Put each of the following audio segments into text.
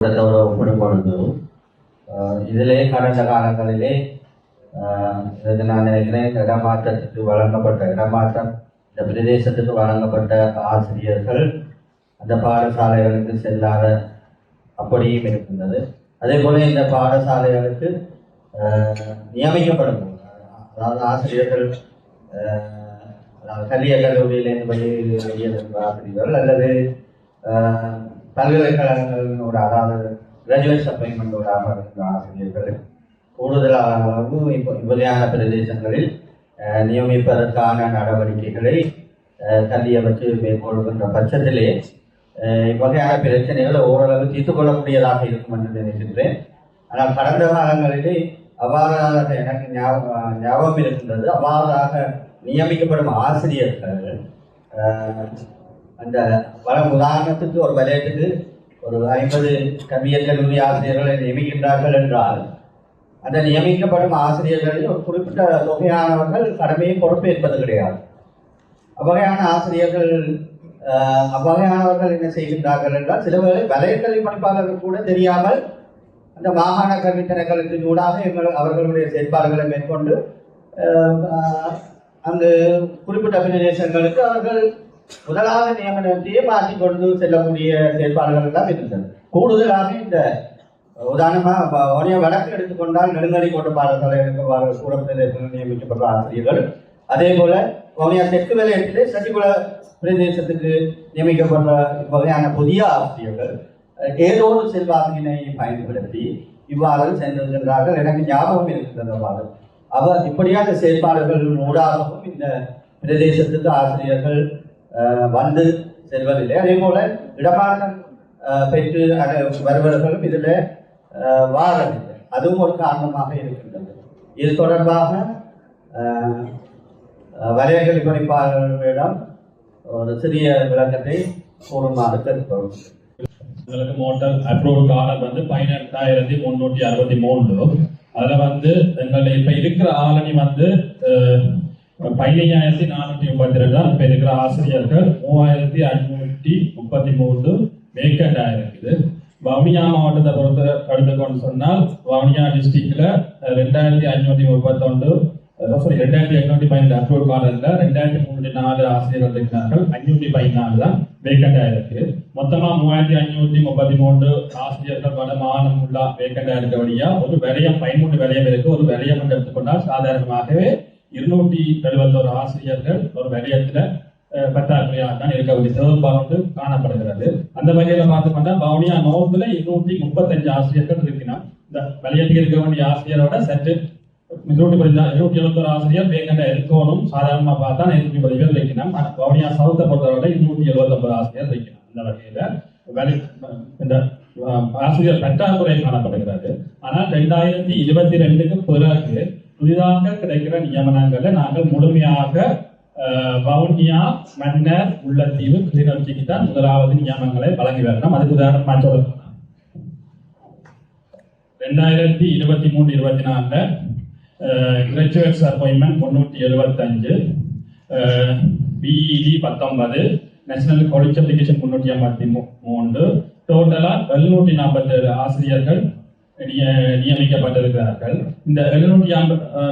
கூட்டத்தோடு ஒப்பிடும் பொழுது இதிலே கடந்த காலங்களிலே இது நான் நினைக்கிறேன் இடமாற்றத்துக்கு வழங்கப்பட்ட இடமாற்றம் இந்த பிரதேசத்துக்கு வழங்கப்பட்ட ஆசிரியர்கள் அந்த பாடசாலைகளுக்கு செல்லாத அப்படியும் இருக்கின்றது. அதே போல இந்த பாடசாலைகளுக்கு நியமிக்கப்படும் அதாவது ஆசிரியர்கள் ஆஹ் அதாவது கல்விய கல்லூரியிலிருந்து வெளியே வெளியே ஆசிரியர்கள் அல்லது பல்கலைக்கழகங்களின் ஒரு அதாவது கிராஜுவேட் அப்பாயின்மெண்டோடாக இருக்கிற ஆசிரியர்கள் கூடுதலான அளவு இப்போ இவ்வகையான பிரதேசங்களில் நியமிப்பதற்கான நடவடிக்கைகளை ஆஹ் கல்வி மேற்கொள்கின்ற பட்சத்திலே இவ்வகையான பிரச்சனைகளை ஓரளவு தீர்த்து கொள்ளக்கூடியதாக இருக்கும் என்று நினைக்கின்றேன். ஆனால் கடந்த காலங்களிலே அவ்வாறாக எனக்கு ஞாபகம் ஞாபகம் இருக்கின்றது. அவ்வாறாக நியமிக்கப்படும் ஆசிரியர்கள் அந்த வர உதாரணத்துக்கு ஒரு வலயத்துக்கு ஒரு ஐம்பது கவியல் கல்லூரி ஆசிரியர்களை நியமிக்கின்றார்கள் என்றால் அந்த நியமிக்கப்படும் ஆசிரியர்களில் ஒரு குறிப்பிட்ட தொகையானவர்கள் கடமையை பொறுப்பேற்பது கிடையாது. அவ்வகையான ஆசிரியர்கள் அவ்வகையானவர்கள் என்ன செய்கின்றார்கள் என்றால் சில வேளை வலயக்கல்வி பணிப்பாளர்கள் கூட தெரியாமல் அந்த மாகாண கல்வி திணைக்களத்தின் ஊடாக எங்கள் அவர்களுடைய செயற்பாடுகளை மேற்கொண்டு அங்கு குறிப்பிட்ட அபிநேசங்களுக்கு அவர்கள் முதலாக நியமனத்தையே மாற்றிக்கொண்டு செல்லக்கூடிய செயற்பாடுகள் எல்லாம் இருந்தது. கூடுதலாக இந்த உதாரணமாக வணிக வழக்கு எடுத்துக்கொண்டால் நெடுங்கடி கொண்ட பாடசாலைகளுக்கு கூட நியமிக்கப்பட்ட ஆசிரியர்கள். அதே போல வவுனியா தெற்கு வலயத்திலே சசிகுல பிரதேசத்துக்கு நியமிக்கப்பட்ட வகையான புதிய ஆசிரியர்கள் ஏதோ ஒரு செல்வாக்கினை பயன்படுத்தி இவ்வாறு சென்றிருக்கின்றார்கள். எனக்கு ஞாபகம் இருக்கின்றது அவ்வாறு. அவர் இப்படியான செயல்பாடுகள் ஊடாகவும் இந்த பிரதேசத்துக்கு ஆசிரியர்கள் வந்து செல்வதில்லை. அதே போல இடமாற்றம் பெற்று வருபவர்களும் இதில் வாரதில்லை அதுவும் ஒரு காரணமாக இருக்கின்றது. இது தொடர்பாக அஹ், குறிப்பாளர்களிடம் ஒரு சிறிய விளக்கத்தை கூறுமாறு கேட்டுக்கொள்கிறேன் எங்களுக்கு மோட்டார் அப்ரூவல் காலம் வந்து பதினெட்டாயிரத்தி முன்னூற்றி அறுபத்தி மூணு அதில் வந்து எங்களுடைய இப்போ இருக்கிற ஆளணி வந்து பதினைஞ்சாயிரத்தி நானூற்றி முப்பத்தி ரெண்டு தான் இருக்கிற ஆசிரியர்கள் மூவாயிரத்தி ஐநூற்றி முப்பத்தி மூணு வேக்கண்டாக இருக்குது. வவுனியா மாவட்டத்தை பொறுத்த எடுத்துக்கொண்டு சொன்னால் வவுனியா டிஸ்ட்ரிக்ட்ல ரெண்டாயிரத்தி ஐநூற்றி முப்பத்தொன்று சாரி ரெண்டாயிரத்தி எண்ணூற்றி பதினெட்டு அப்ரூவல் காலத்தில் ரெண்டாயிரத்தி முன்னூற்றி நாலு ஆசிரியர்கள் இருக்கிறார்கள். ஐநூற்றி பதினாலு தான் வேக்கண்டாக இருக்கு. மொத்தமாக மூவாயிரத்தி ஐநூற்றி முப்பத்தி மூன்று ஆசிரியர்கள் வட மாநிலம் உள்ள வேக்கண்டாக இருக்கபடியாக ஒரு விலையம் பதிமூன்று விலையம் இருக்கு. ஒரு விலையம் எடுத்துக்கொண்டால் சாதாரணமாகவே இருநூற்றி எழுபத்தோரு ஆசிரியர்கள் ஒரு விலையத்துல பற்றாக்குறையாக தான் இருக்க வேண்டிய வந்து காணப்படுகிறது. அந்த வகையில பார்த்துக்கொண்டா பவுனியா நோர்த்துல இருநூற்றி முப்பத்தஞ்சு ஆசிரியர்கள் இருக்கிறார் இந்த விலையத்துக்கு இருக்க வேண்டிய ஆசிரியரோட சற்று இருநூற்றி பதினஞ்சு இருநூற்றி எழுபத்தோரு ஆசிரியர் வேங்கண்ட இருக்கணும் சாதாரணமாக பார்த்தா இருநூற்றி பதி பேர் வைக்கணும் ஆனால் வவுனியா சவுத்தை பொறுத்தவரை இருநூற்றி எழுபத்தொன்பது ஆசிரியர் வைக்கணும் அந்த வகையில வலி இந்த ஆசிரியர் பற்றாக்குறை காணப்படுகிறது. ஆனால் ரெண்டாயிரத்தி இருபத்தி ரெண்டுக்கு பிறகு புதிதாக கிடைக்கிற நியமனங்களை நாங்கள் முழுமையாக வவுனியா மன்னர் உள்ளத்தீவு கிளிநொச்சிக்கு தான் முதலாவது நியமனங்களை வழங்கி வரணும். அதுக்கு உதாரணமா சொல்லலாம் ரெண்டாயிரத்தி இருபத்தி மூணு இருபத்தி நாலுல கிராஜுவேட்ஸ் அப்பாயின்மெண்ட் முன்னூற்றி எழுபத்தஞ்சு பிஇடி பத்தொன்பது நேஷனல் காலேஜ் அப்ளிகேஷன் முன்னூற்றி ஐம்பத்தி மூன்று டோட்டலாக எழுநூற்றி நாற்பத்தேழு ஆசிரியர்கள் நியமிக்கப்பட்டிருக்கிறார்கள். இந்த எழுநூற்றி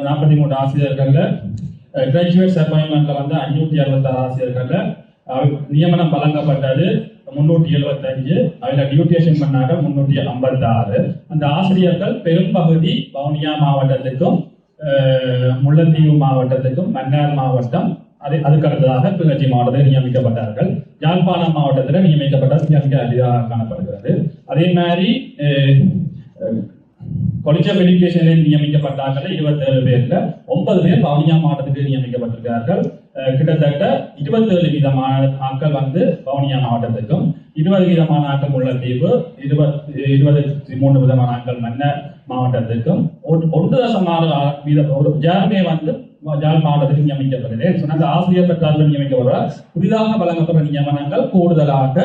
நாற்பத்தி மூன்று ஆசிரியர்கள்ல கிராஜுவேட்ஸ் அப்பாயின்மெண்ட்ல வந்து அஞ்சூற்றி அறுபத்தாறு ஆசிரியர்கள்ல நியமனம் வழங்கப்பட்டது முன்னூற்றி எழுபத்தஞ்சு அதில் டியூட்டேஷன் பண்ணாங்க முன்னூற்றி ஐம்பத்தாறு. அந்த ஆசிரியர்கள் பெரும்பகுதி வவுனியா மாவட்டத்துக்கும் அஹ், முல்லைத்தீவு மாவட்டத்துக்கும் மன்னார் மாவட்டம் அது அதுக்கடுத்ததாக கிளர்ச்சி மாவட்டத்தில் நியமிக்கப்பட்டார்கள். யாழ்ப்பாணம் மாவட்டத்தில் நியமிக்கப்பட்ட மிக அரிதாக காணப்படுகிறது. அதே மாதிரி கொலிச்சம் எஜுகேஷனில் நியமிக்கப்பட்டார்கள். இருபத்தேழு பேர்ல ஒன்பது பேர் வவுனியா மாவட்டத்துக்கு நியமிக்கப்பட்டிருக்கிறார்கள் கிட்டத்தட்ட இருபத்தேழு வீதமான ஆட்கள் வந்து வவுனியா மாவட்டத்துக்கும் இருபது வீதமான ஆட்கள் முல்லைத்தீவு இருபது இருபத்தி மூன்று விதமான ஆட்கள் மன்னர் மாவட்டத்துக்கும் ஒன்று- ஒன்று தசம் ஆறு வீதம் ஒரு யாருமே வந்து ஜாழ் மாவட்டத்துக்கு நியமிக்கப்படுகிறேன் ஆசிரியர் பெற்றார்கள் நியமிக்கப்படுற புதிதாக வழங்கப்படுற நியமனங்கள் கூடுதலாக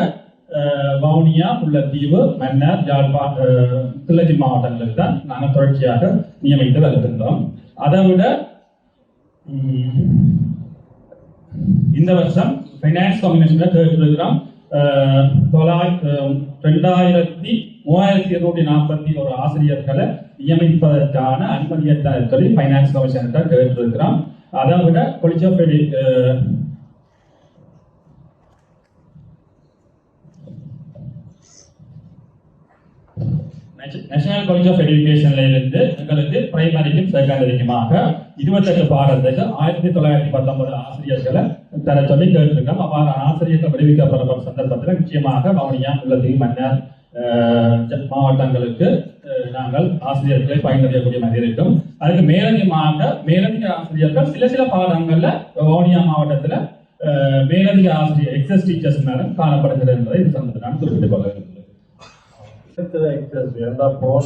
வவுனியா முல்லைத்தீவு மன்னர் ஜாழ்பா அஹ், கிளர்ச்சி மாவட்டங்களுக்கு தான் நாங்கள் தொடர்ச்சியாக நியமித்து வருகின்றோம் அதை விட இந்த வருஷம் ஃபைனான்ஸ் காம்பினேஷன்ல தேர்ட் தொள்ளாயிரத்தி ரெண்டாயிரத்தி மூவாயிரத்தி இருநூற்றி நாற்பத்தி ஒரு ஆசிரியர்களை நியமிப்பதற்கான அனுமதியை ஃபைனான்ஸ் கமிஷன் கேட்டிருக்கிறோம் அதை விட college of national college of எஜுகேஷன்ல இருந்து எங்களுக்கு பிரைமரிக்கும் செகண்டரிக்குமாக இருபத்தெட்டு பாடத்துக்கு ஆயிரத்தி தொள்ளாயிரத்தி பத்தொன்பது ஆசிரியர்களை தர சொல்லி கேட்டிருக்கோம். அவ்வாறு ஆசிரியர்கள் விடுவிக்கப்படும் சந்தர்ப்பத்தில் நிச்சயமாக வவுனியா உள்ளது மன்னர் மாவட்டங்களுக்கு நாங்கள் ஆசிரியர்களை பயனடையக்கூடிய மாதிரி இருக்கும். அதுக்கு மேலதிகமாக மேலதிக ஆசிரியர்கள் சில சில பாடங்கள்ல வவுனியா மாவட்டத்தில் மேலதிக ஆசிரியர் எக்ஸஸ் டீச்சர்ஸ் மேலும் காணப்படுகிறது என்பதை இந்த சந்தர்ப்பத்தில் நான் குறிப்பிட்டுக் கொள்ள விரும்புகிறேன். விஷயத்துல எக்ஸஸ் ஏன்னா போன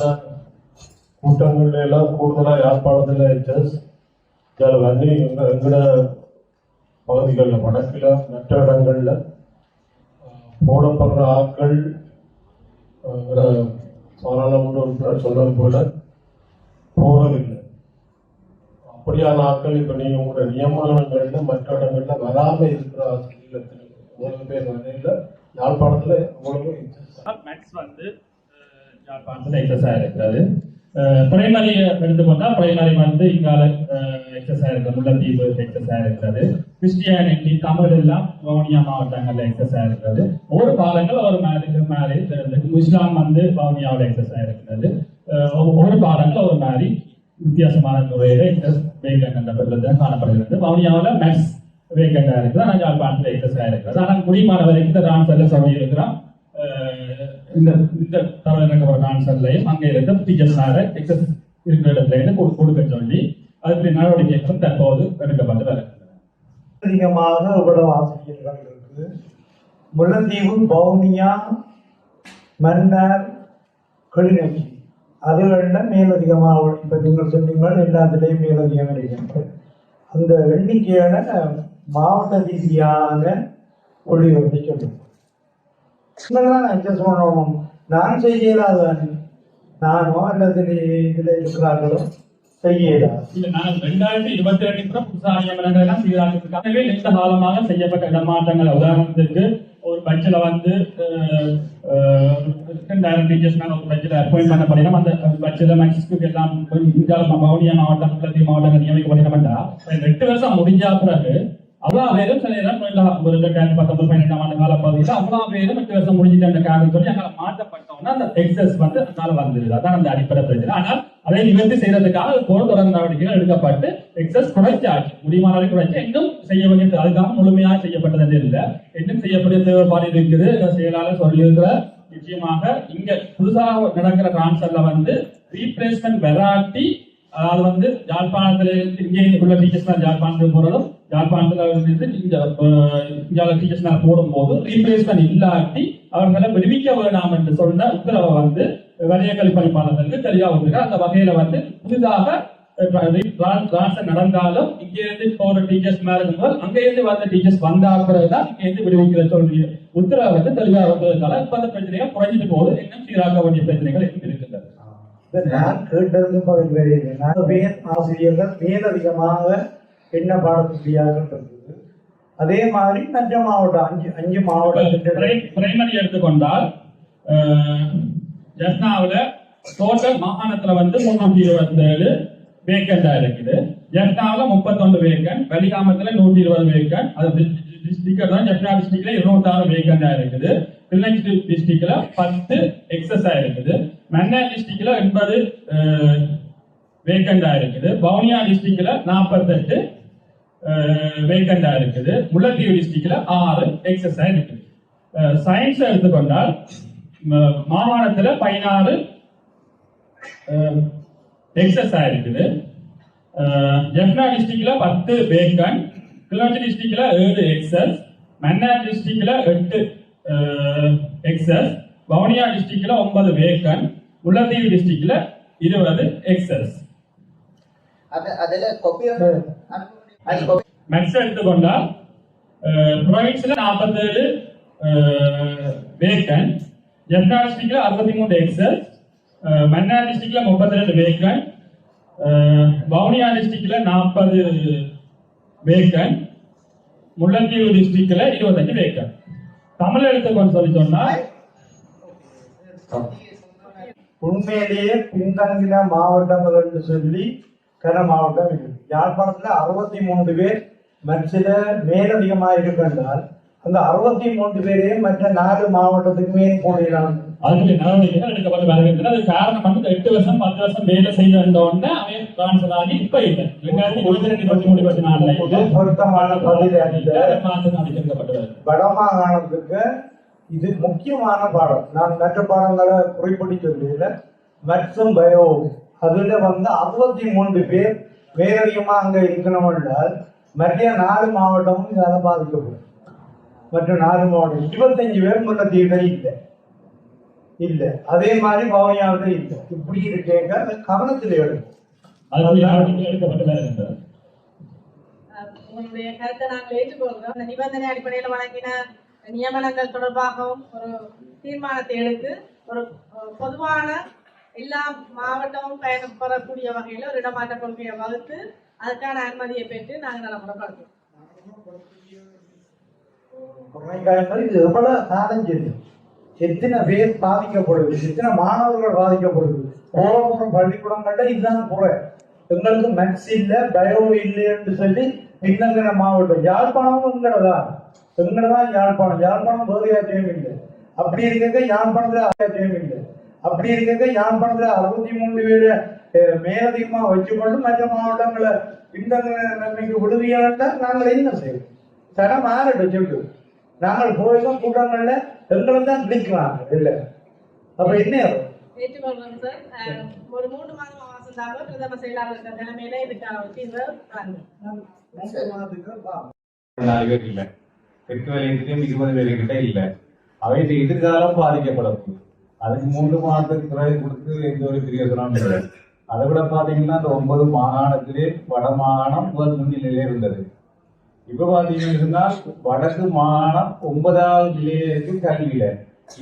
கூட்டங்கள்ல எல்லாம் கூடுதலா யாழ்ப்பாணத்துல எக்ஸஸ் இதில் வந்து எங்க எங்கட பகுதிகளில் வடக்கில் மற்ற இடங்களில் போடப்படுற ஆட்கள் பாராளுமன்ற உறுப்பினர் சொன்னது போல போறதில்லை. அப்படியான ஆட்கள் இப்போ நீங்கள் உங்களோட நியமனங்களில் மற்ற இடங்களில் வராமல் இருக்கிற ஆசிரியர்கள் மூணு பேர் வரையில யாழ்ப்பாணத்தில் உங்களுக்கு மேக்ஸ் வந்து யாழ்ப்பாணத்துல எக்ஸஸ் இருக்கிறது பிரைமரி எடுத்துக்கொண்டா பிரைமரி வந்து இங்கால எக்ஸஸ் இருக்கிறது முல்லைத்தீவு எக்ஸஸ் இருக்கிறது கிறிஸ்டியானிட்டி தமிழ் எல்லாம் வவுனியா மாவட்டங்கள்ல எக்ஸஸ் இருக்கிறது ஒவ்வொரு பாடங்கள் ஒரு மாதிரி மேரேஜ் இஸ்லாம் வந்து வவுனியாவில் எக்ஸஸ் இருக்கிறது ஒவ்வொரு பாடங்கள் ஒரு மாதிரி வித்தியாசமான முறையில எக்ஸஸ் வேகன் என்ற காணப்படுகிறது. வவுனியாவில் மேக்ஸ் வேகண்டா இருக்குது ஆனால் யாழ்ப்பாணத்தில் எக்ஸஸ் இருக்கிறது ஆனால் முடியுமான வரைக்கும் இந்த செல்ல சொல்லி இருக்கிறான். இந்த இந்த தவிர ஆன்சர்லையும் அங்கே இருந்த டீச்சர்ஸ் எக்ஸஸ் இருக்கிற இடத்துல இருந்து கொடு- கொடுக்க சொல்லி அதுக்கு நடவடிக்கைகளும் தற்போது எடுக்கப்பட்டு வருகிறது. அதிகமாக இவ்வளவு ஆசிரியர்கள் இருக்குது முள்ளந்தீவு பவுனியா மன்னர் கிளிநொச்சி அதுகளில் மேலதிகமாக இப்போ நீங்கள் சொன்னீங்கள் எல்லாத்துலேயும் மேலதிகம் இருக்கின்றது அந்த எண்ணிக்கையான மாவட்ட ரீதியான வந்து சொல்லுங்கள் நான் அட்ஜஸ்ட் பண்ணணும் நான் செய்ய இயலாதவன் நானோ அல்லது இதில் இருக்கிறார்களோ? செய்ய நான் ரெண்டாயிரத்தி இருபத்தி ரெண்டு கூட புதுசா நியமனங்கள் எல்லாம் சீராக்கிருக்காங்க நீண்ட காலமாக செய்யப்பட்ட இடமாற்றங்கள். உதாரணத்துக்கு ஒரு பட்ஜெட்ல வந்து அஹ், அஹ், ரெண்டாயிரம் டீச்சர்ஸ் மேல ஒரு பட்ஜெட் அப்பாயிண்ட் பண்ண பண்ணிடும் அந்த பட்ஜெட்ல மேக்ஸிஸ்க்கு எல்லாம் இந்தியாவில் வவுனியா மாவட்டம் முல்லைத்தீவு மாவட்டங்கள் நியமிக்கப்படணும்டா ரெண்டு வருஷம் முடிஞ்ச பிறகு அவ்வளோ பேரும் சில நேரம் ரெண்டாம் ஒரு ரெண்டாயிரத்தி பத்தொன்பது பன்னெண்டாம் ஆண்டு கால பகுதியில் அவ்வளோ பேரும் எட்டு வருஷம் அந்த காரணம் சொல்லி அங்கே மாற்றப்பட்டோம்னா அந்த எக்ஸஸ் வந்து அதனால வந்துருது அதான் அந்த அடிப்படை பிரச்சனை. ஆனால் அதை நிவர்த்தி செய்யறதுக்காக போர் தொடர் நடவடிக்கைகள் எடுக்கப்பட்டு எக்ஸஸ் குறைச்சாச்சு. முடியுமான வரை குறைச்சு இன்னும் செய்ய வேண்டியது அதுக்காக முழுமையாக செய்யப்பட்டது இல்லை. இன்னும் செய்யக்கூடிய தேவைப்பாடு இருக்குது. செயலாளர் சொல்லியிருக்கிற நிச்சயமாக இங்க புதுசாக நடக்கிற டிரான்ஸ்ஃபர்ல வந்து ரீப்ளேஸ்மெண்ட் வெராட்டி அதாவது வந்து யாழ்ப்பாணத்துல இங்கே உள்ள டீச்சர்ஸ் தான் யாழ்ப்பாணத்துக்கு போறதும் யாழ்ப்பாணத்துல இருந்து இந்தியாவில் டீச்சர்ஸ் மேல போடும்போது ரீப்ளேஸ்மெண்ட் இல்லாட்டி அவர்களை விடுவிக்க வேண்டாம் என்று சொன்ன உத்தரவை வந்து வலய கல்விப்பணிப்பாளர்களுக்கு தெளிவாக விட்டுருக்கு அந்த வகையில வந்து புதிதாக நடந்தாலும் இங்க இருந்து போற டீச்சர்ஸ் மேல இருந்தால் அங்க இருந்து வந்த டீச்சர்ஸ் வந்தா பிறகுதான் இருந்து விடுவிக்கிற சொல்லி உத்தரவை வந்து தெளிவாக வந்ததுனால இப்ப அந்த பிரச்சனைகள் குறைஞ்சிட்டு போகுது. இன்னும் சீராக்க வேண்டிய பிரச்சனைகள் இன்னும் இருக்கின்றது நான் கேட்டதுக்கு பதில் நான் ஆசிரியர்கள் மேலதிகமாக என்ன பாடத்தியார்கள் இருந்தது அதே மாதிரி மற்ற மாவட்டம் அஞ்சு அஞ்சு மாவட்டத்தில் பிரைமரி எடுத்துக்கொண்டால் ஜெஃப்னாவுல டோட்டல் மாகாணத்துல வந்து முன்னூத்தி இருபத்தி ஏழு வேக்கண்டா இருக்குது. ஜெஃப்னாவுல முப்பத்தொன்று வேக்கன் வெளிகாமத்துல நூற்றி இருபது வேக்கன் அது டிஸ்ட்ரிக்ட் தான் ஜெஃப்னா டிஸ்ட்ரிக்ட்ல இருநூத்தாறு வேக்கண்டா இருக்குது. கிளிநொச்சி டிஸ்ட்ரிக்ட்ல பத்து எக்ஸஸா இருக்குது. மன்னார் டிஸ்ட்ரிக்ட்ல எண்பது வேக்கண்டா இருக்குது. வவுனியா டிஸ்ட்ரிக்ட்ல நாற்பத்தெட்டு வேக்கண்டா இருக்குது. முல்லைத்தீவு டிஸ்ட்ரிக்ட்ல ஆறு எக்ஸஸா இருக்குது. சயின்ஸ் எடுத்துக்கொண்டால் மாகாணத்துல பதினாறு எக்ஸஸா இருக்குது. ஜெஃப்னா டிஸ்ட்ரிக்ட்ல பத்து வேக்கன் கிளிநொச்சி டிஸ்ட்ரிக்ட்ல ஏழு எக்ஸஸ் மன்னார் டிஸ்ட்ரிக்ட்ல எட்டு எக்ஸஸ் வவுனியா டிஸ்ட்ரிக்ட்ல ஒன்பது வேக்கன் முல்லைத்தீவு டிஸ்ட்ரிக்ட்ல இருபது எக்ஸஸ் அது அதுல கொப்பி ஒன்று அனுப்ப அது copy மெட்ஸ் நாற்பத்தேழு வேக்கன் ஜெஃப்னா டிஸ்ட்ரிக்ட்ல அறுபத்தி மூணு எக்ஸல் மன்னார் டிஸ்ட்ரிக்ட்ல முப்பத்தி ரெண்டு வேக்கன் பவுனியா டிஸ்ட்ரிக்ட்ல நாற்பது வேக்கன் முல்லைத்தீவு டிஸ்ட்ரிக்ட்ல இருபத்தஞ்சு வேக்கன் தமிழ் எழுத்துக்கொண்டு சொல்லி சொன்னால் உண்மையிலேயே பின்தங்கின மாவட்டங்கள் என்று சொல்லி கன மாவட்டம் இருக்கு யாழ்ப்பாணத்துல அறுபத்தி மூன்று பேர் மற்ற மேலதிகமாக இருக்கின்றால் அந்த அறுபத்தி மூன்று பேரையும் மற்ற நாலு மாவட்டத்துக்கு மேல் போடலாம் அதுக்குரிய நடவடிக்கைகள் எடுக்கப்பட்டு வருகின்றன அது காரணம் வந்து எட்டு வருஷம் பத்து வருஷம் வேலை செய்து வந்த உடனே அவன் டிரான்ஸ்பர் ஆகி இப்ப இல்லை. ரெண்டாயிரத்தி இருபத்தி ரெண்டு மூணு இருபத்தி நாலுல பொருத்தமான பதில் வடமாகாணத்துக்கு இது முக்கியமான பாடம். நான் மற்ற பாடங்களை குறைப்படி சொல்லல. மற்றும் பயோ அதுல வந்து அறுபத்தி மூன்று பேர் மேலதிகமா அங்க இருக்கணும் என்றால் மற்ற நாலு மாவட்டமும் இதால பாதிக்கப்படும். மற்ற நாலு மாவட்டம் இருபத்தஞ்சு பேர் முன்னத்தீவிர இல்லை. இல்லை. அதே மாதிரி பவனியாவிட்ட இல்லை. இப்படி இருக்கேங்க அதை கவனத்தில் எடுக்கும் உங்களுடைய கருத்தை நாங்கள் ஏற்றுக்கொள்கிறோம். அந்த நிபந்தனை அடிப்படையில் வழங்கின நியமனங்கள் தொடர்பாகவும் ஒரு தீர்மானத்தை எடுத்து ஒரு பொதுவான எல்லா மாவட்டமும் பயணம் பெறக்கூடிய வகையில் ஒரு இடமாற்ற கொள்கையை வகுத்து அதுக்கான அனுமதியை பெற்று நாங்கள் நடைமுறைப்படுத்துவோம் குறைகாயங்கள் இது எவ்வளவு காலம் செய்யும் எத்தனை பேர் பாதிக்கப்படுது? எத்தனை மாணவர்கள் பாதிக்கப்படுது? போகிறோம் பள்ளிக்கூடங்கள்ல இதுதான் குறை. எங்களுக்கு மேக்ஸ் இல்லை பயோ இல்லை என்று சொல்லி பின்னங்கிற மாவட்டம். யாழ்ப்பாணமும் எங்களதான் எங்களதான் யாழ்ப்பாணம். யாழ்ப்பாணம் வேறு யாத்தையும் இல்லை அப்படி இருக்க யாழ்ப்பாணத்துல யாத்தையும் இல்லை அப்படி இருக்க யாழ்ப்பாணத்துல அறுபத்தி மூணு பேர் மேலதிகமா வச்சுக்கொண்டு மற்ற மாவட்டங்களை பின்தங்கிற நன்மைக்கு விடுவியால் நாங்கள் என்ன செய்வோம் தரம் மாறிடும் சொல்லு நாங்கள் போயிருக்கோம் கூட்டங்கள்ல எங்களை தான் பிடிக்கிறாங்க இல்ல. அப்ப என்ன? ஏற்றுக்கொள்கிறோம் சார். ஒரு மூன்று மாதம் அவகாசம் பிரதம செயலாளர் தலைமையில இதுக்கான ஒரு தீர்வு நாலு பேர் இல்ல. இருபது பேர் கிட்ட இல்ல அவையின் எதிர்காலம் பாதிக்கப்படும் அதுக்கு மூன்று மாதத்துக்கு பிறகு கொடுத்து எந்த ஒரு பெரிய இல்லை. அதை விட பாத்தீங்கன்னா அந்த ஒன்பது மாகாணத்திலே வட மாகாணம் முதல் முன்னிலையிலே இருந்தது. இப்ப பாத்தீங்கன்னா வடக்கு மாகாணம் ஒன்பதாவது நிலையில இருக்கு கல்வியில.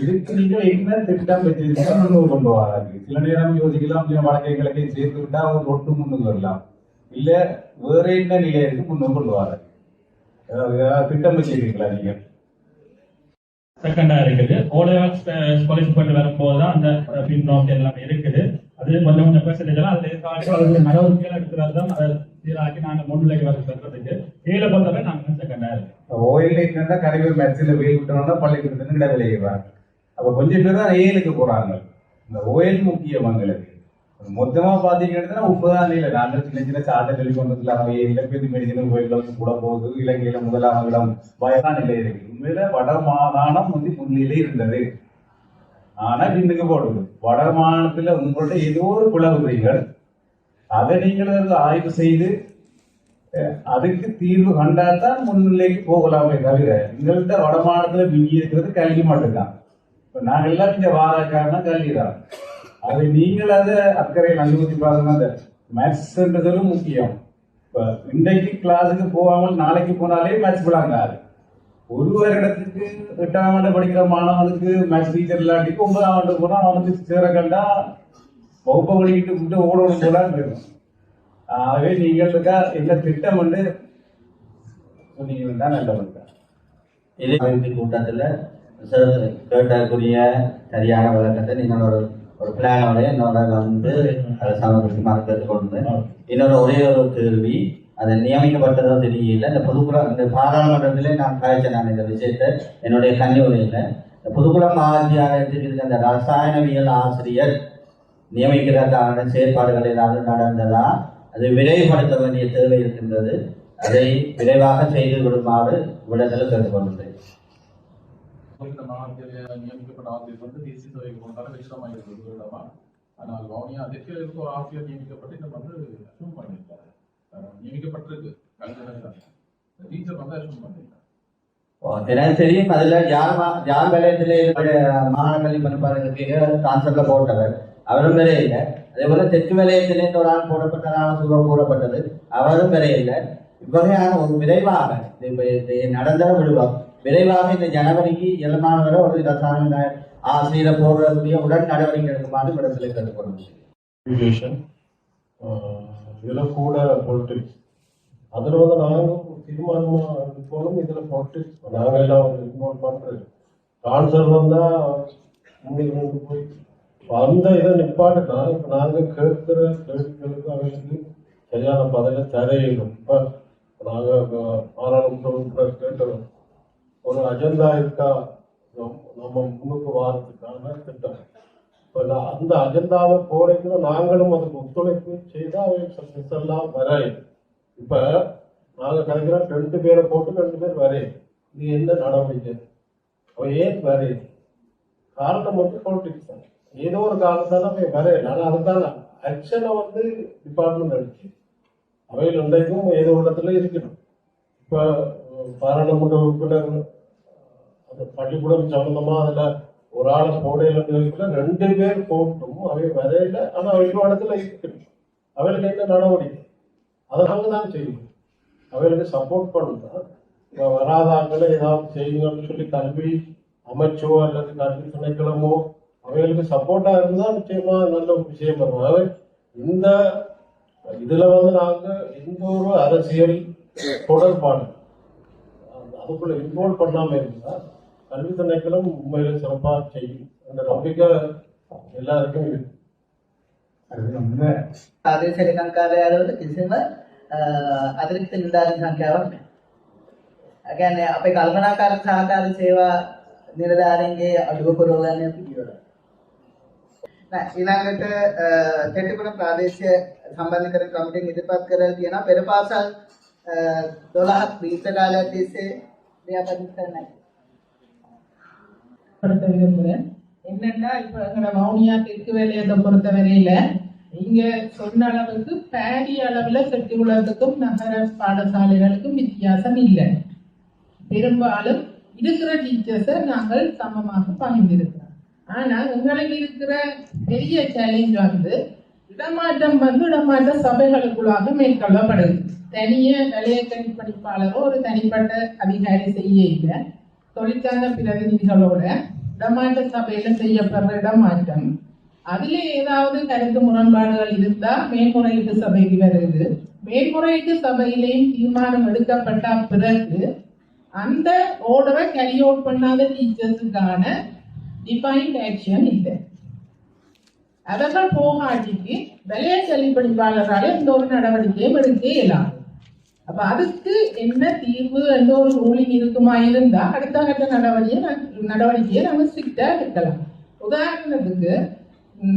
இதுக்கு நீங்கள் என்ன திட்டம் வச்சிருக்கீங்க கொண்டு வராங்க சில நேரம் யோசிக்கலாம் சில வடக்கை கிழக்கை சேர்த்து விட்டா அவர் ஒட்டு முன்னுக்கு வரலாம். இல்ல வேற என்ன நிலையத்துக்கு முன்னுக்கு கொண்டு வராங்க ஏதாவது திட்டம் வச்சிருக்கீங்களா நீங்க செகண்டா இருக்குது. ஓலெவல் ஸ்காலர்ஷிப் பண்ணி வரும்போது தான் அந்த பின்னோக்கி எல்லாம் இருக்குது. அது கொஞ்சம் கொஞ்சம் பெர்சன்டேஜ் எல்லாம் அதுல நடவடிக்கைகள் எடுக்கிறது தான் அதை சீராக்கி நாங்கள் முன்னிலைக்கு வர சொல்றதுக்கு. கீழே பொறுத்தவரை நாங்கள் செகண்டா இருக்கு ஓயில் இருந்தா கரையூர் மேட்சில் வெயில் விட்டோம்னா பள்ளிக்கூடத்துக்கு இட விளையிடுறாங்க அப்ப கொஞ்சம் பேர் தான் ஏழுக்கு போறாங்க. இந்த ஓயில் முக்கியம் அவங்களுக்கு மொத்தமா பாத்தீங்கன்னா முப்பதாம் நிலையில நாங்கள் சின்ன சின்ன சாட்டை சொல்லி அவங்க இலக்கிய மெடிசனல் கோயில்களுக்கு கூட போகுது இலங்கையில முதலாம் இடம் வயதான நிலை இருக்கு உண்மையில வட வந்து முன்னிலை இருந்தது ஆனா இன்னைக்கு போடுது வட மாகாணத்துல உங்கள்ட்ட ஏதோ ஒரு குலகுதிகள் அதை நீங்கள் வந்து ஆய்வு செய்து அதுக்கு தீர்வு கண்டாதான் முன்னிலைக்கு போகலாமே தவிர எங்கள்கிட்ட வட மிஞ்சி இருக்கிறது கல்வி மட்டும்தான் இப்ப நாங்க எல்லாம் இங்க வாராக்காரனா கல்வி தான் அது நீங்கள் அதை அக்கறையில் அனுமதி பாருங்க. அந்த முக்கியம். இப்போ இன்றைக்கு கிளாஸுக்கு போகாமல் நாளைக்கு போனாலே மேட்ச் விளாங்காது. ஒரு வருடத்துக்கு எட்டாம் ஆண்டு படிக்கிற மாணவனுக்கு மேட்ச் டீச்சர் இல்லாட்டிக்கு ஒன்பதாம் ஆண்டு போனால் அவனுக்கு சேர கண்டா வகுப்பை வழிகிட்டு விட்டு ஓடணும் போலான்னு இருக்கும். ஆகவே நீங்கள் இருக்கா என்ன திட்டம் வந்து சொன்னீங்கன்னா நல்லவங்க இது அமைப்பு கூட்டத்தில் கேட்டக்கூடிய சரியான விளக்கத்தை நீங்கள் ஒரு ஒரு பிளானோட என்னோட வந்து அதை சாதனை மறக்கிறது கொண்டு இன்னொரு ஒரே ஒரு கேள்வி அது நியமிக்கப்பட்டதோ தெரியல. இந்த புதுக்குளம் இந்த பாராளுமன்றத்திலே நான் காய்ச்ச நான் இந்த விஷயத்தை என்னுடைய கல்லூரியில். இந்த புதுக்குளம் ஆட்சியாளருக்கு இருக்க அந்த ரசாயனவியல் ஆசிரியர் நியமிக்கிறதான செயற்பாடுகள் ஏதாவது நடந்ததா? அது விரைவுபடுத்த வேண்டிய தேவை இருக்கின்றது. அதை விரைவாக செய்து விடுமாறு விடத்தில் கேட்டுக்கொள்கிறேன் இந்த மாநில நியமிக்கப்பட்ட ஆசிரியர் வந்து தேசிய துறைக்கு போனாலும் வெற்றிடமாக இருக்கிறது ஒரு ஆனால் வவுனியா தெற்கில் இருக்க ஒரு ஆசிரியர் நியமிக்கப்பட்டு இந்த வந்து அசூம் பண்ணியிருக்காரு. நியமிக்கப்பட்டிருக்கு. கல்வி டீச்சர் வந்து அசூம் பண்ணியிருக்காரு. எனக்கு தெரியும். அதுல யார் மா- யார் வலயத்திலே மாகாண கல்வி பணிப்பாளருக்கு டிரான்ஸ்ஃபர்ல போட்டவர் அவரும் வேற இல்லை. அதே போல தெற்கு வலயத்திலே ஒரு ஆள் போடப்பட்டதான சூழ கூறப்பட்டது. அவரும் வேற இல்லை. இவ்வகையான ஒரு விரைவாக நடந்த விடுவார் விரைவாக இந்த ஜனவரிக்கு இயல்பானவரை ஒரு ரசாயன ஆசிரியரை போடுறதுடைய உடன் நடவடிக்கை எடுக்குமாறு விடத்தில் கேட்டுக்கொள்ளும் இதில் கூட பொலிட்டிக்ஸ் அதில் வந்து நாங்கள் தீர்மானமாக போகணும் இதில் பொலிட்டிக்ஸ் நாங்கள் எல்லாம் இன்வால்வ் பண்ணுறது கான்சர் வந்தால் முன்னுக்கு கொண்டு போய் அந்த இதை நிப்பாட்டுனா இப்போ நாங்கள் கேட்குற கேள்விகளுக்கு அவங்களுக்கு சரியான பதில தரையிடும் இப்போ நாங்க பாராளுமன்ற உறுப்பினர் ஒரு அஜெண்டா இருக்கா? நம்ம முன்னுக்கு வாரத்துக்கான திட்டம். இப்போ நான் அந்த அஜெண்டாவை போடைக்குள்ள நாங்களும் அதுக்கு ஒத்துழைப்பு செய்தால் அவை சக்சஸ் எல்லாம் வரையும் இப்போ நாங்க கலைக்கிறோம் ரெண்டு பேரை போட்டு ரெண்டு பேர் வரையும் இது என்ன நடவடிக்கை? அவ ஏன் வரையும் காரணம் வந்து பொலிட்டிக்ஸ் தான். ஏதோ ஒரு காரணத்தால் அவை வரையல ஆனால் அதுதான் ஆக்ஷனை வந்து டிபார்ட்மெண்ட் அடிச்சு அவையில் இன்றைக்கும் ஏதோ இடத்துல இருக்கணும். இப்போ பாராளுமன்ற உறுப்பினர் அந்த பள்ளிக்கூடம் சம்பந்தமா அதுல ஒரு ஆளை போடையில ரெண்டு பேர் போட்டும் அவை வரையில ஆனா அவைக்கு இடத்துல இருக்கணும் அவைகளுக்கு என்ன நடவடிக்கை அதை நாங்க தான் செய்யணும் அவைகளுக்கு சப்போர்ட் பண்ணுங்க இப்போ வராதாங்களே ஏதாவது செய்யுங்கன்னு சொல்லி கல்வி அமைச்சோ அல்லது கல்வி திணைக்களமோ அவைகளுக்கு சப்போர்ட்டா இருந்தா நிச்சயமா நல்ல ஒரு விஷயம் வரும் அவை இந்த இதுல வந்து நாங்க எந்த ஒரு அரசியல் தொடர்பாடு அதுக்குள்ள இன்வால்வ் பண்ணாம இருந்தா கல்வி திணைக்களம் உண்மையில சிறப்பா செய்யும் அந்த நம்பிக்கை எல்லாருக்கும் இருக்கு அது நம்ம ආදේශ ලේකම් කාර්යාලවල කිසිම අ, අතිරික්ත නිලධාරීන් සංඛ්‍යාවක් නැහැ. ඒ කියන්නේ අපේ කල්පනාකාරක සහකාර සේවා නිලධාරීන්ගේ අඩුව පුරවගන්න අපි ඉවරයි. නෑ ඊළඟට අ, තෙටුපුර ප්‍රාදේශීය සම්බන්ධකරණ කමිටුවෙන් ඉදිරිපත් කරලා තියෙනවා පෙර පාසල් අ, 12ක් දීර්ඝ කාලයක් තිස්සේ என்னன்னா இப்ப எங்களோட வவுனியா தெற்கு வேலையத்தை பொறுத்த வரையில இங்க சொன்ன அளவுக்கு பேரி அளவுல செட்டிகுளத்துக்கும் நகர பாடசாலைகளுக்கும் வித்தியாசம் இல்லை. பெரும்பாலும் இருக்கிற டீச்சர்ஸை நாங்கள் சமமாக பகிர்ந்திருக்கிறோம். ஆனா எங்களுக்கு இருக்கிற பெரிய சேலஞ்ச் வந்து இடமாற்றம் வந்து இடமாற்ற சபைகளுக்குள்ளாக மேற்கொள்ளப்படுது. தனிய நிலைய கணிப்பணிப்பாளரோ ஒரு தனிப்பட்ட அதிகாரி செய்ய இல்லை. தொழிற்சங்க பிரதிநிதிகளோட இடமாற்ற சபையில செய்யப்படுற இடமாற்றம். அதுல ஏதாவது கருத்து முரண்பாடுகள் இருந்தா மேல்முறையீட்டு சபைக்கு வருது மேல்முறையீட்டு சபையிலேயும் தீர்மானம் எடுக்கப்பட்ட பிறகு அந்த ஓர்டரை கேரி அவுட் பண்ணாத டீச்சர்ஸுக்கான டிஃபைன்ட் ஆக்ஷன் இல்லை அவர்கள் போகாட்டிக்கு விலையை செல்லிப்பணிப்பாளரால் எந்த ஒரு நடவடிக்கையும் எடுக்க இயலாது. அப்ப அதுக்கு என்ன தீர்வு எந்த ஒரு ரூலிங் இருக்குமா இருந்தா அடுத்த கட்ட நடவடிக்கை நடவடிக்கையை நம்ம ஸ்ட்ரிக்டா எடுக்கலாம். உதாரணத்துக்கு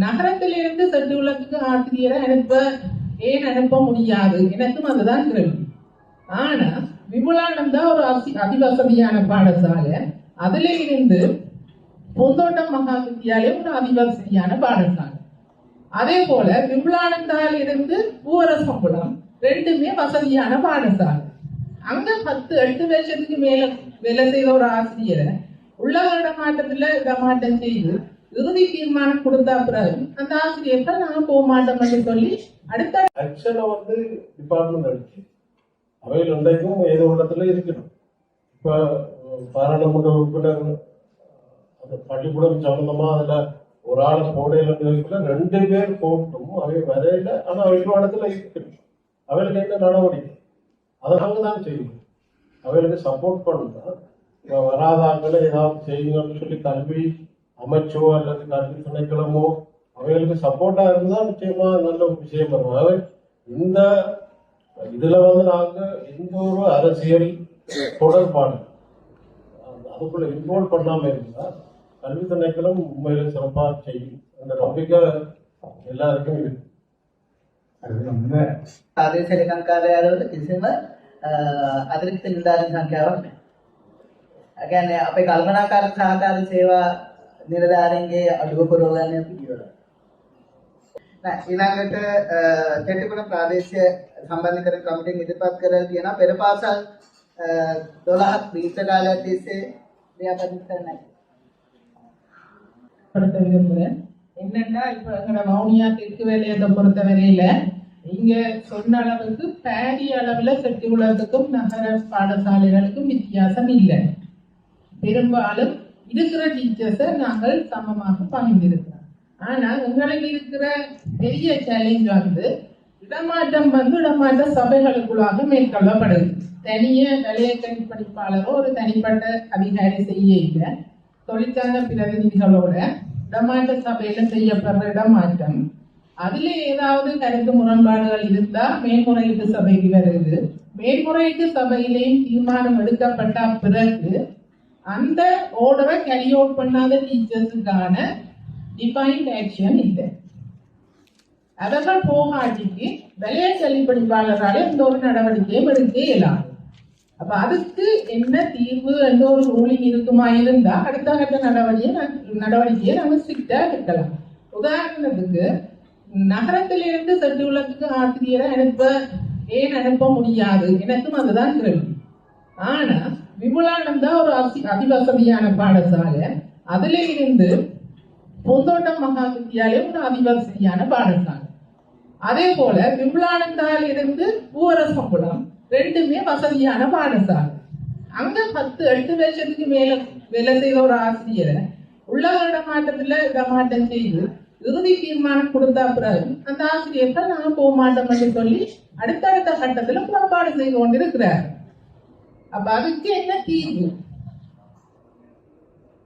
நகரத்திலிருந்து உள்ளதுக்கு ஆசிரியரை அனுப்ப ஏன் அனுப்ப முடியாது? எனக்கும் அதுதான் கேள்வி ஆனா விபுலானந்தா ஒரு அசி அதிவசதியான பாடசாலை அதுல இருந்து பொந்தோட்டம் மகா வித்தியாலயம் ஒரு அதிவசதியான பாடசாலை. அதே போல விம்லானந்தால் இருந்து பூவரசம்புலம் ரெண்டுமே வசதியான பாடசாலை. அங்க பத்து எட்டு வருஷத்துக்கு மேல வேலை செய்த ஒரு ஆசிரியரை உள்ளக இடமாட்டத்துல இடமாட்டம் செய்து இறுதி தீர்மானம் கொடுத்தா பிறகு அந்த ஆசிரியர்கள் நாங்க போக மாட்டோம்னு சொல்லி அடுத்த ஆக்ஷனை வந்து டிபார்ட்மெண்ட் அடிச்சு அவையில் இன்றைக்கும் ஏதோ இடத்துல இருக்கணும். இப்ப பாராளுமன்ற உறுப்பினர் அந்த பள்ளிக்கூடம் சம்பந்தமா அதுல ஒரு ஆளை போடையில ரெண்டு பேர் போட்டும் அவை வரையில ஆனா அவைக்கு இடத்துல இருக்கணும் அவைகளுக்கு என்ன நடவடிக்கை? அதை நாங்கள் தான் செய்யணும். அவைகளுக்கு சப்போர்ட் பண்ணுங்க வராதாங்களே ஏதாவது செய்யுங்கன்னு சொல்லி கல்வி அமைச்சோ அல்லது கல்வி திணைக்களமோ அவைகளுக்கு சப்போர்ட்டா இருந்தா நிச்சயமா நல்ல ஒரு விஷயம் வரும். அவை இந்த இதுல வந்து நாங்க எந்த ஒரு அரசியல் தொடர்பாடு அதுக்குள்ள இன்வால்வ் பண்ணாம இருந்தா கல்வி திணைக்களம் உண்மையில சிறப்பா செய்யும் அந்த நம்பிக்கை எல்லாருக்கும் இருக்கு அது நம்ம ආදේශ ලේකම් කාර්යාලවල කිසිම අ, අතිරික්ත නිලධාරීන් සංඛ්‍යාවක් නැහැ. ඒ කියන්නේ අපේ කල්පනාකාරක සහකාර සේවා නිලධාරීන්ගේ අඩුව පුරවගන්න අපි ඉවරයි. නෑ ඊළඟට අ, තෙටුපුර ප්‍රාදේශීය සම්බන්ධකරණ කමිටුවෙන් ඉදිරිපත් කරලා තියෙනවා පෙර පාසල් අ, 12ක් දීර්ඝ කාලයක් තිස්සේ ව්‍යාපෘති කරන්නයි. படுத்த விரும்புகிறேன் என்னன்னா இப்ப எங்களோட வவுனியா தெற்கு வேலையத்தை பொறுத்த வரையில இங்க சொன்ன அளவுக்கு பாரி அளவுல செட்டிகுளத்துக்கும் நகர பாடசாலைகளுக்கும் வித்தியாசம் இல்லை. பெரும்பாலும் இருக்கிற டீச்சர்ஸை நாங்கள் சமமாக பகிர்ந்திருக்கிறோம். ஆனா உங்களுக்கு இருக்கிற பெரிய சேலஞ்ச் வந்து இடமாற்றம் வந்து இடமாற்ற சபைகளுக்குள்ளாக மேற்கொள்ளப்படுது. தனிய நிலைய கணிப்பணிப்பாளரோ ஒரு தனிப்பட்ட அதிகாரி செய்ய இல்லை. தொழிற்சங்க பிரதிநிதிகளோட இடமாற்ற சபையில செய்யப்படுற இடமாற்றம். அதுல ஏதாவது கருத்து முரண்பாடுகள் இருந்தா மேல்முறையீட்டு சபைக்கு வருது. மேல்முறையீட்டு சபையிலேயும் தீர்மானம் எடுக்கப்பட்ட பிறகு அந்த ஓர்டரை கேரி அவுட் பண்ணாத டீச்சர்ஸுக்கான டிஃபைன்ட் ஆக்ஷன் இல்லை. அவர்கள் போகாட்டிக்கு விளையாட்டு செல்லிப்படிப்பாளராலே எந்த ஒரு நடவடிக்கையும் எடுக்க இயலாது அப்ப அதுக்கு என்ன தீர்வு எந்த ஒரு ரூலிங் இருக்குமா இருந்தா அடுத்த கட்ட நடவடிக்கை நடவடிக்கையை நம்ம ஸ்ட்ரிக்டா எடுக்கலாம். உதாரணத்துக்கு நகரத்திலிருந்து உள்ளதுக்கு ஆசிரியரை அனுப்ப ஏன் அனுப்ப முடியாது? எனக்கும் அதுதான் கேள்வி ஆனா விபுலானந்தா ஒரு அதி அதிவசதியான பாடசாலை. அதுல இருந்து பூந்தோட்டம் மகா வித்தியாலயம் ஒரு அதிவசதியான பாடசாலை. அதே போல விபுலானந்தால இருந்து பூவரசங்குளம் ரெண்டுமே வசதியான பாடசாலை. அங்க பத்து எட்டு வருஷத்துக்கு மேல வேலை செய்த ஒரு ஆசிரியரை உள்ளக இடமாட்டத்துல இடமாட்டம் செய்து இறுதி தீர்மானம் கொடுத்தா பிறகு அந்த ஆசிரியர்கள் நாங்க போக மாட்டோம் என்று சொல்லி அடுத்தடுத்த கட்டத்துல புறப்பாடு செய்து கொண்டிருக்கிறார். அப்ப அதுக்கு என்ன தீர்வு?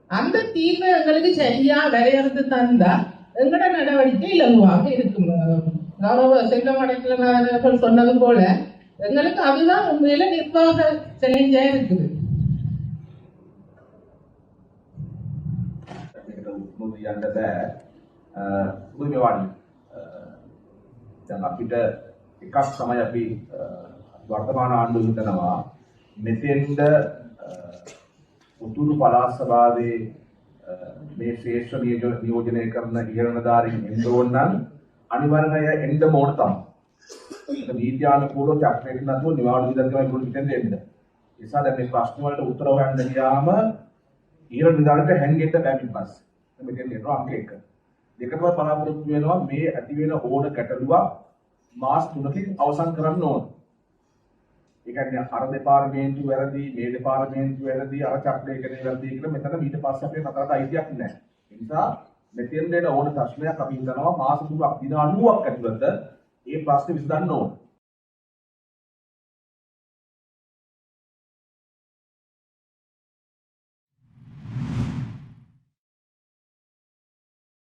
அந்த தீர்வை எங்களுக்கு சரியா வரையறுத்து தந்தா எங்கட நடவடிக்கை இலகுவாக இருக்கும். கௌரவ செல்வமடைக்கலர்கள் சொன்னது போல எங்களுக்கு அதுதான் உண்மையில நிர்வாக சேலஞ்சா இருக்குது මේකට උත්මුදු යන්න බෑ පුදුමවාඩි දැන් අපිට එකක් තමයි අපි අ, වර්තමාන ආණ්ඩුව හිතනවා මෙතෙන්ද අ, උතුරු පළාත් සභාවේ අ, මේ ශ්‍රේෂ්ඨ නියෝජ- නියෝජනය කරන ඉහළනදාරින් එන්න ඕන නම් අනිවාර්යයෙන් අය එන්න ඕන තමයි. ඒක නීත්‍යානුකූලව චක්‍රයක නැතුව නිවාඩු විදර්ශනය කරන පිටෙන් එන්න. ඒ නිසා දැන් මේ ප්‍රශ්න වලට උත්තර හොයන්න ගියාම ඊළඟ නිදානට හැංගෙන්න බැරි බස්. මෙතෙන් එනවා අංක 1. දෙකම බලාපොරොත්තු වෙනවා මේ ඇති වෙන ඕන ගැටලුවක් මාස් 3කින් අවසන් කරන්න ඕන. ඒ කියන්නේ අර දෙපාර්තමේන්තු වැරදි මේ දෙපාර්තමේන්තු වැරදි අර චක්‍රයකනේ වැරදි කියලා මෙතන ඊට පස්සේ අපේ නතරට අයිතියක් නැහැ. ඒ නිසා මෙතෙන් දෙන ඕන ප්‍රශ්නයක් අපි හිතනවා මාස තුනක් දින 90ක් ඇතුළත ఏ ప్రాశ్న విసుదాన్ని నో